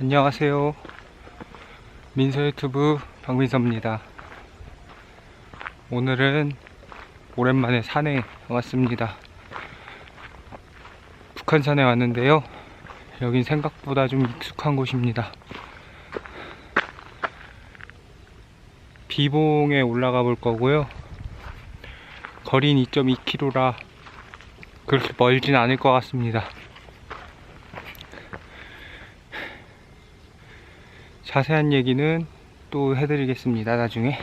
안녕하세요. 민서 유튜브 박민서입니다. 오늘은 오랜만에 산에 왔습니다. 북한산에 왔는데요. 여긴 생각보다 좀 익숙한 곳입니다. 비봉에 올라가 볼 거고요. 거리는 2.2km라 그렇게 멀진 않을 것 같습니다. 자세한 얘기는 또 해드리겠습니다. 나중에.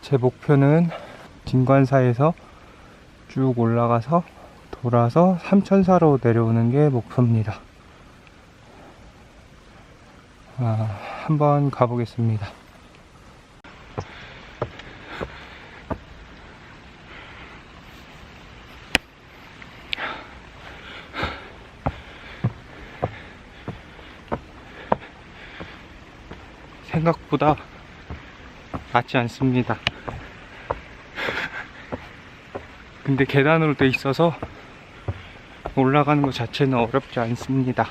제 목표는 진관사에서 쭉 올라가서 돌아서 삼천사로 내려오는 게 목표입니다. 아, 한번 가보겠습니다. 생각보다 낮지 않습니다. 근데 계단으로 돼 있어서 올라가는 것 자체는 어렵지 않습니다.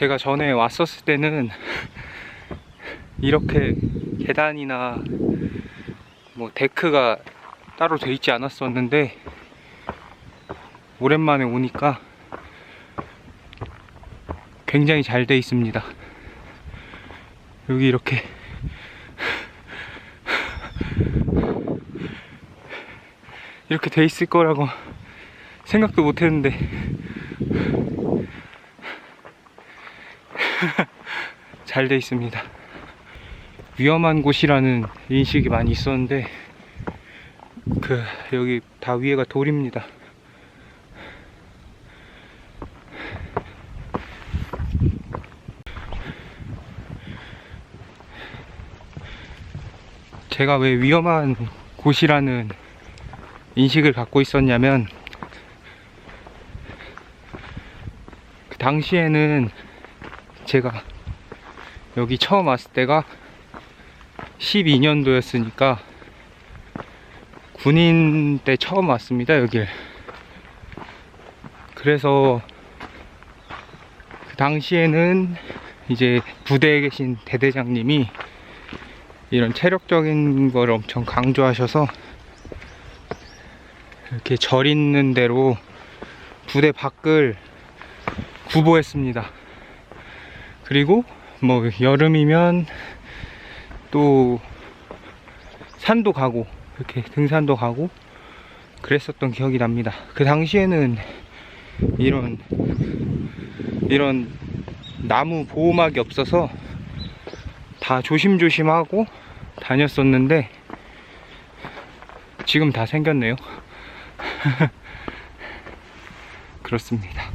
제가 전에 왔었을 때는 이렇게 계단이나 뭐 데크가 따로 돼 있지 않았었는데 오랜만에 오니까 굉장히 잘 돼 있습니다. 여기 이렇게 이렇게 돼 있을 거라고 생각도 못 했는데 잘 돼 있습니다. 위험한 곳이라는 인식이 많이 있었는데 그 여기 다 위에가 돌입니다. 제가 왜 위험한 곳이라는 인식을 갖고 있었냐면 그 당시에는 제가 여기 처음 왔을 때가 12년도였으니까 군인 때 처음 왔습니다 여길. 그래서 그 당시에는 이제 부대에 계신 대대장님이 이런 체력적인 걸 엄청 강조하셔서 이렇게 절 있는 대로 부대 밖을 구보했습니다. 그리고 뭐 여름이면 또 산도 가고 이렇게 등산도 가고 그랬었던 기억이 납니다. 그 당시에는 이런 이런 나무 보호막이 없어서 다 조심조심하고 다녔었는데 지금 다 생겼네요. 그렇습니다.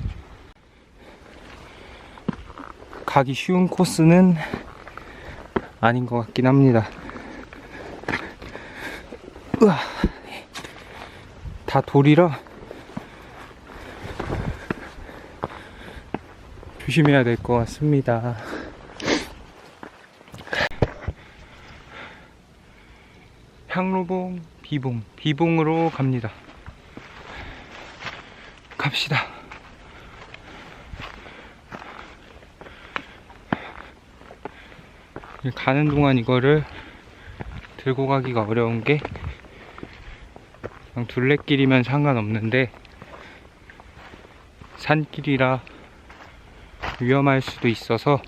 가기 쉬운 코스는 아닌 것 같긴 합니다. 으아, 다 돌이라 조심해야 될 것 같습니다. 향로봉, 비봉, 비봉으로 갑니다. 갑시다. 가는 동안 이거를 들고 가기가 어려운 게 그냥 둘레길이면 상관없는데 산길이라 위험할 수도 있어서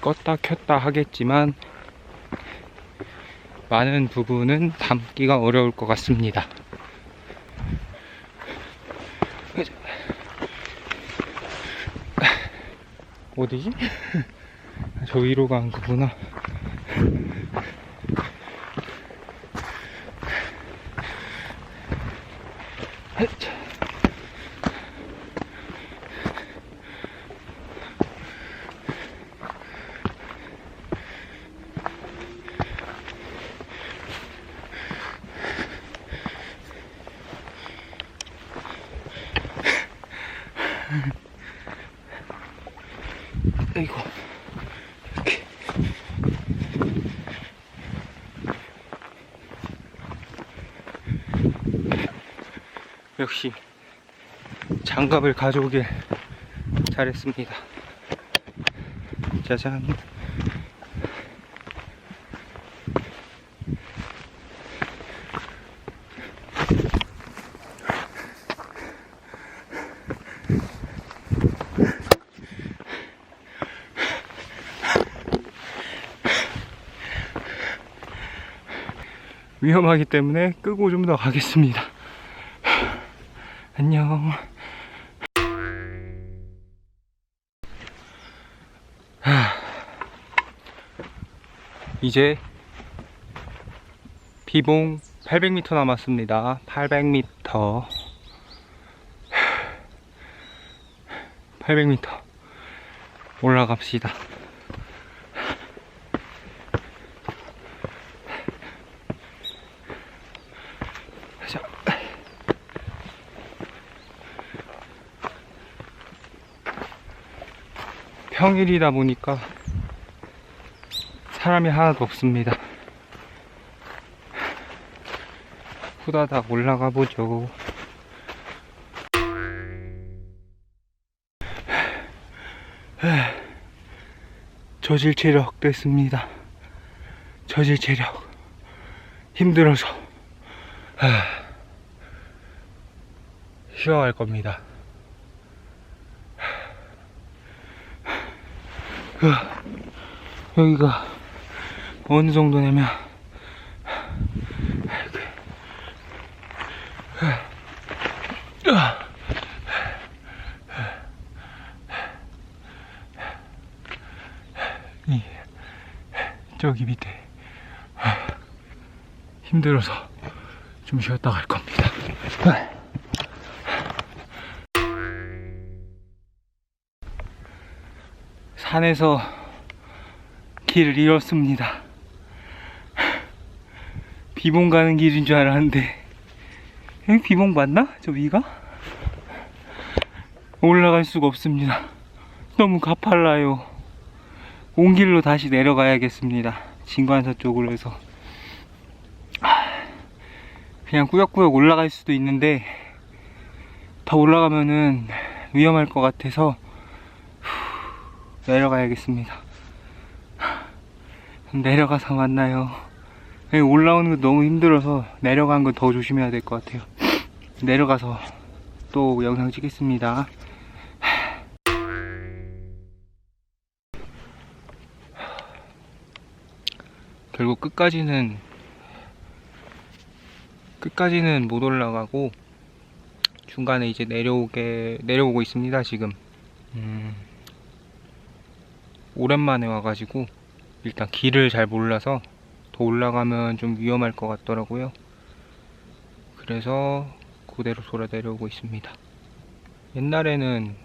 껐다 켰다 하겠지만 많은 부분은 담기가 어려울 것 같습니다. 어디지? 저 위로 간 거구나. 아이고 역시 장갑을 가져오길 잘했습니다. 짜잔 위험하기 때문에 끄고 좀 더 가겠습니다. 안녕. 하, 이제 비봉 800m 남았습니다. 800m. 800m 올라갑시다. 평일이다 보니까 사람이 하나도 없습니다. 후다닥 올라가 보죠. 저질 체력 됐습니다. 저질 체력 힘들어서 하, 쉬어갈 겁니다. 그, 여기가 어느 정도냐면 이 저기 밑에 힘들어서 좀 쉬었다 갈 겁니다. 산에서 길을 잃었습니다. 비봉 가는 길인 줄 알았는데 여기 비봉 맞나? 저 위가? 올라갈 수가 없습니다. 너무 가팔라요. 온 길로 다시 내려가야겠습니다. 진관서 쪽으로 해서. 그냥 꾸역꾸역 올라갈 수도 있는데 더 올라가면은 위험할 것 같아서 후, 내려가야겠습니다. 내려가서 만나요. 올라오는 거 너무 힘들어서 내려간 건 더 조심해야 될 것 같아요. 내려가서 또 영상 찍겠습니다. 결국 끝까지는 끝까지는 못 올라가고 중간에 이제 내려오게 내려오고 있습니다 지금 음, 오랜만에 와가지고 일단 길을 잘 몰라서 더 올라가면 좀 위험할 것 같더라고요 그래서 그대로 돌아 내려오고 있습니다 옛날에는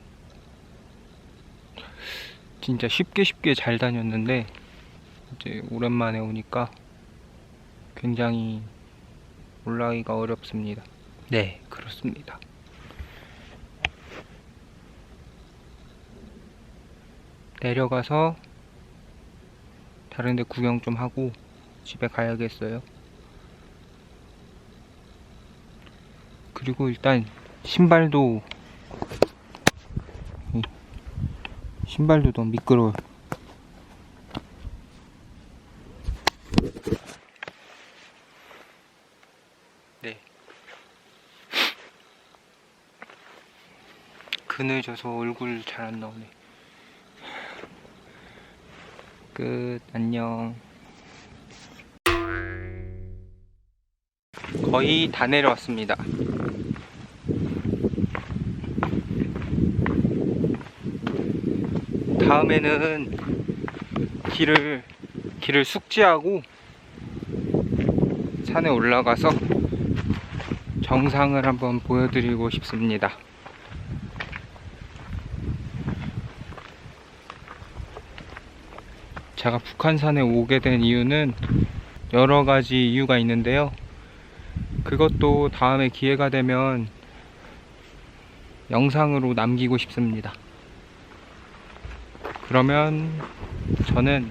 진짜 쉽게 쉽게 잘 다녔는데 이제 오랜만에 오니까 굉장히 올라가기가 어렵습니다. 네, 그렇습니다. 내려가서 다른 데 구경 좀 하고 집에 가야겠어요. 그리고 일단 신발도 이 신발도 너무 미끄러워요. 네. 그늘 져서 얼굴 잘 안 나오네. 끝, 안녕. 거의 다 내려왔습니다. 다음에는 길을 길을 숙지하고 산에 올라가서 정상을 한번 보여드리고 싶습니다. 제가 북한산에 오게 된 이유는 여러 가지 이유가 있는데요. 그것도 다음에 기회가 되면 영상으로 남기고 싶습니다. 그러면 저는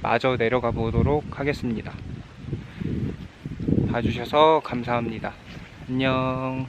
마저 내려가 보도록 하겠습니다. 봐주셔서 감사합니다. 안녕.